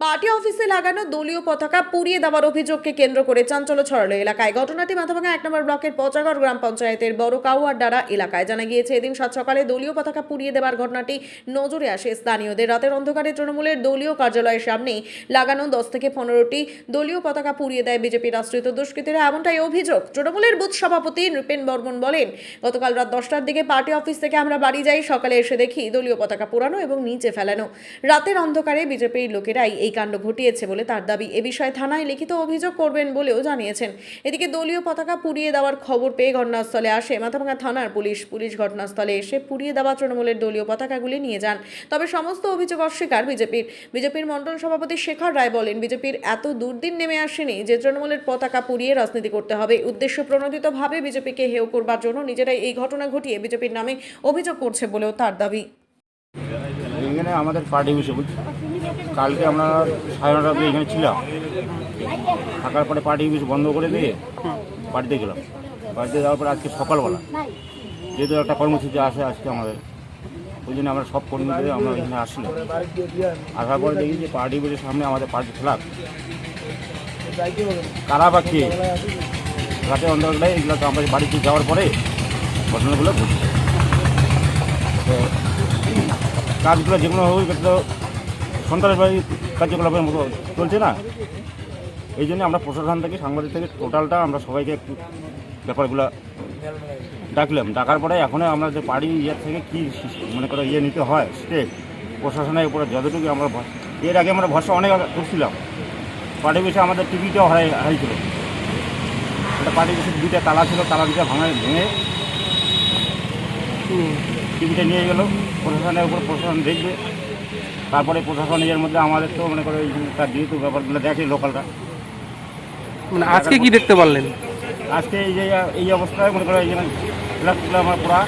Party অফিসে লাগানো দলীয় পতাকা পুড়িয়ে দেওয়ার অভিযোগকে কেন্দ্র করে চাঞ্চল্য ছড়ালো এলাকায়। ঘটনাটি মাথাভাঙা এক নম্বর ব্লকের পচাগড় গ্রাম পঞ্চায়েতের বড় কাউয়ারডারা এলাকায়। জানা গিয়েছে, এদিন সাত সকালে দলীয় পতাকা পুড়িয়ে দেওয়ার ঘটনাটি নজরে আসে স্থানীয়দের। রাতের অন্ধকারে তৃণমূলের দলীয় কার্যালয়ের সামনেই লাগানো দশ থেকে পনেরোটি দলীয় পতাকা পুড়িয়ে দেয় বিজেপির আশ্রিত দুষ্কৃতীরা। এমনটাই অভিযোগ তৃণমূলের বুথ সভাপতি নৃপেন বর্মন বলেন, গতকাল রাত দশটার দিকে পার্টি অফিস থেকে আমরা বাড়ি যাই, সকালে এসে দেখি দলীয় পতাকা পোড়ানো এবং নিচে ফেলানো। রাতের অন্ধকারে বিজেপির লোকেরাই এই কাণ্ড ঘটিয়েছে বলে তার দাবি। এ বিষয়ে থানায় লিখিত অভিযোগ করবেন বলেও জানিয়েছেন। এদিকে দলীয় পতাকা পুড়িয়ে দেওয়ার খবর পেয়ে ঘটনাস্থলে আসে। মাথাভাঙা থানার পুলিশ পুলিশ ঘটনাস্থলে এসে পুড়িয়ে দেওয়া তৃণমূলের দলীয় পতাকাগুলি নিয়ে যান। তবে সমস্ত অভিযোগ অস্বীকার বিজেপির। বিজেপির মণ্ডল সভাপতি শেখর রায় বলেন, বিজেপির এত দুর্দিন নেমে আসেনি যে তৃণমূলের পতাকা পুড়িয়ে রাজনীতি করতে হবে। উদ্দেশ্য প্রণোদিতভাবে বিজেপিকে হেয় করবার জন্য নিজেরাই এই ঘটনা ঘটিয়ে বিজেপির নামে অভিযোগ করছে বলেও তার দাবি। আমাদের পার্টি বলছি। কালকে আমরা সাড়ে নটা এখানে ছিলাম। থাকার পরে পার্টি অফিস বন্ধ করে দিয়ে বাড়িতে গেলাম। বাড়িতে যাওয়ার পরে আজকে সকালবেলা যেহেতু একটা কর্মসূচি আসে আজকে আমাদের, ওই জন্য আমরা সব কর্মীদের আমরা এখানে আসলাম আসার পরে দেখি যে পার্টি অফিসের সামনে আমাদের পার্টি ফ্ল্যাগ কারা বা কে? রাতে অন্ধকারে এগুলো তো আমাদের বাড়িতে যাওয়ার পরে ঘটনাগুলো ঘটছে। তো কাজগুলো যেগুলো হোক তো সন্ত্রাসবাদী কার্যকলাপের মতো চলছে না? এই জন্য আমরা প্রশাসন থেকে সাংবাদিক থেকে টোটালটা আমরা সবাইকে একটু ব্যাপারগুলো ডাকলাম। ডাকার পরে এখন আমরা যে পার্টি ইয়ে থেকে কী মনে করো ইয়ে নিতে হয় স্টেপ প্রশাসনের উপরে যতটুকু আমরা এর আগে আমরা ভরসা অনেক করছিলাম। পার্টি বিষয়ে আমাদের টিভিটাও হারাই হারিয়েছিল একটা পার্টি বিষয়ে দুইটা তালা ছিল তালা দুটা ভাঙা ভেঙে টিভিটা নিয়ে গেল। প্রশাসনের উপর প্রশাসন দেখবে। তারপরে প্রশাসন এর মধ্যে আমাদের তো মনে করে তার যেহেতু ব্যাপারগুলো দেখে লোকালটা মানে আজকে কি দেখতে পারলেন? আজকে এই যে এই অবস্থায় মনে করো এই ফ্ল্যাটগুলো আমার পুরা।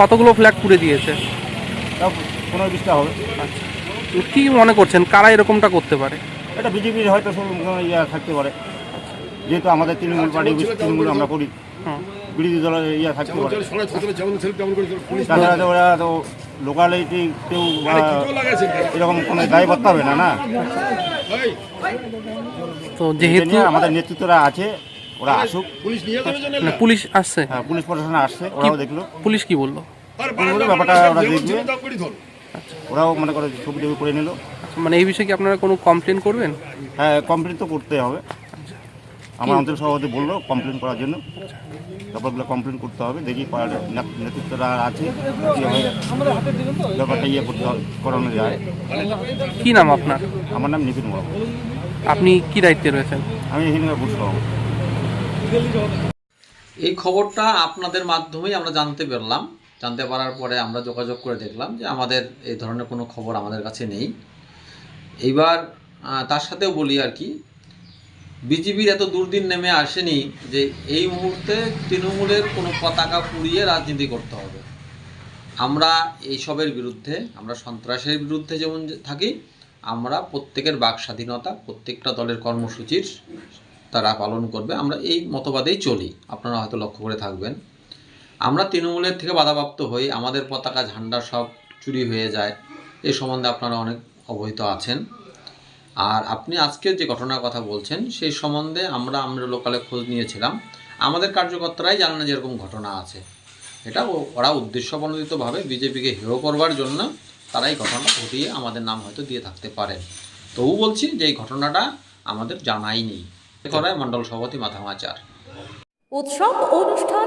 কতগুলো ফ্ল্যাগ পুড়ে দিয়েছে? তাও পনেরো বিশটা হবে। কি মনে করছেন কারা এরকমটা করতে পারে? এটা বিজেপির হয়তো সব ইয়ে থাকতে পারে। যেহেতু আমাদের তৃণমূল পার্টি তৃণমূল আমরা করি। বিরোধী দলের ইয়ে থাকতে পারে। তাছাড়া তো ওরা তো লোকালিটি কেউ বা এরকম কোনো দায়বদ্ধ হবে না না? তো যেহেতু আমাদের নেতৃত্বরা আছে ওরা আসুক। পুলিশ নিয়ে যাবে জন্য মানে পুলিশ আসছে। হ্যাঁ পুলিশ প্রশাসন আসছে ওরাও দেখল। পুলিশ কি বলল? ব্যাপারটা ওরা দেখবে। ধর। ওরাও মনে করে ছবি টবি করে নিল। আচ্ছা, মানে এই বিষয়ে কি আপনারা কোনো কমপ্লেন করবেন? হ্যাঁ কমপ্লেন তো করতে হবে। আমার অঞ্চল সভাপতি বলল কমপ্লেন করার জন্য। ব্যাপারগুলো কমপ্লেন করতে হবে দেখি পাড়ার নেতৃত্বরা আছে ব্যাপারটা ইয়ে করতে হবে করানো যায়। কী নাম আপনার? আমার নাম নিপিন বাবু আপনি কি দায়িত্বে রয়েছেন? আমি এখানে বুঝতে পারব এই খবরটা আপনাদের মাধ্যমেই আমরা জানতে পারলাম। জানতে পারার পরে আমরা যোগাযোগ করে দেখলাম যে আমাদের এই ধরনের কোনো খবর আমাদের কাছে নেই। এইবার তার সাথেও বলি আর কি বিজেপির এত দুর্দিন নেমে আসেনি যে এই মুহূর্তে তৃণমূলের কোনো পতাকা পুড়িয়ে রাজনীতি করতে হবে। আমরা এইসবের বিরুদ্ধে, আমরা সন্ত্রাসের বিরুদ্ধে যেমন থাকি, আমরা প্রত্যেকের বাক স্বাধীনতা, প্রত্যেকটা দলের কর্মসূচির তারা পালন করবে, আমরা এই মতবাদেই চলি। আপনারা হয়তো লক্ষ্য করে থাকবেন। আমরা তৃণমূলের থেকে বাধাপ্রাপ্ত হই, আমাদের পতাকা ঝান্ডা সব চুরি হয়ে যায়। এ সম্বন্ধে আপনারা অনেক অবহিত আছেন। আর আপনি আজকে যে ঘটনার কথা বলছেন, সেই সম্বন্ধে আমরা আমরা লোকালে খোঁজ নিয়েছিলাম। আমাদের কার্যকর্তারাই জানে না যেরকম ঘটনা আছে। এটা ওরা উদ্দেশ্যপ্রণোদিতভাবে বিজেপিকে হেয় করবার জন্য তারা এই ঘটনাটা ঘটিয়ে আমাদের নাম হয়তো দিয়ে থাকতে পারে। তবু বলছি যে এই ঘটনাটা আমাদের জানাই নেই। করায় মণ্ডল সভাপতি মাথামাচার উৎসব, অনুষ্ঠান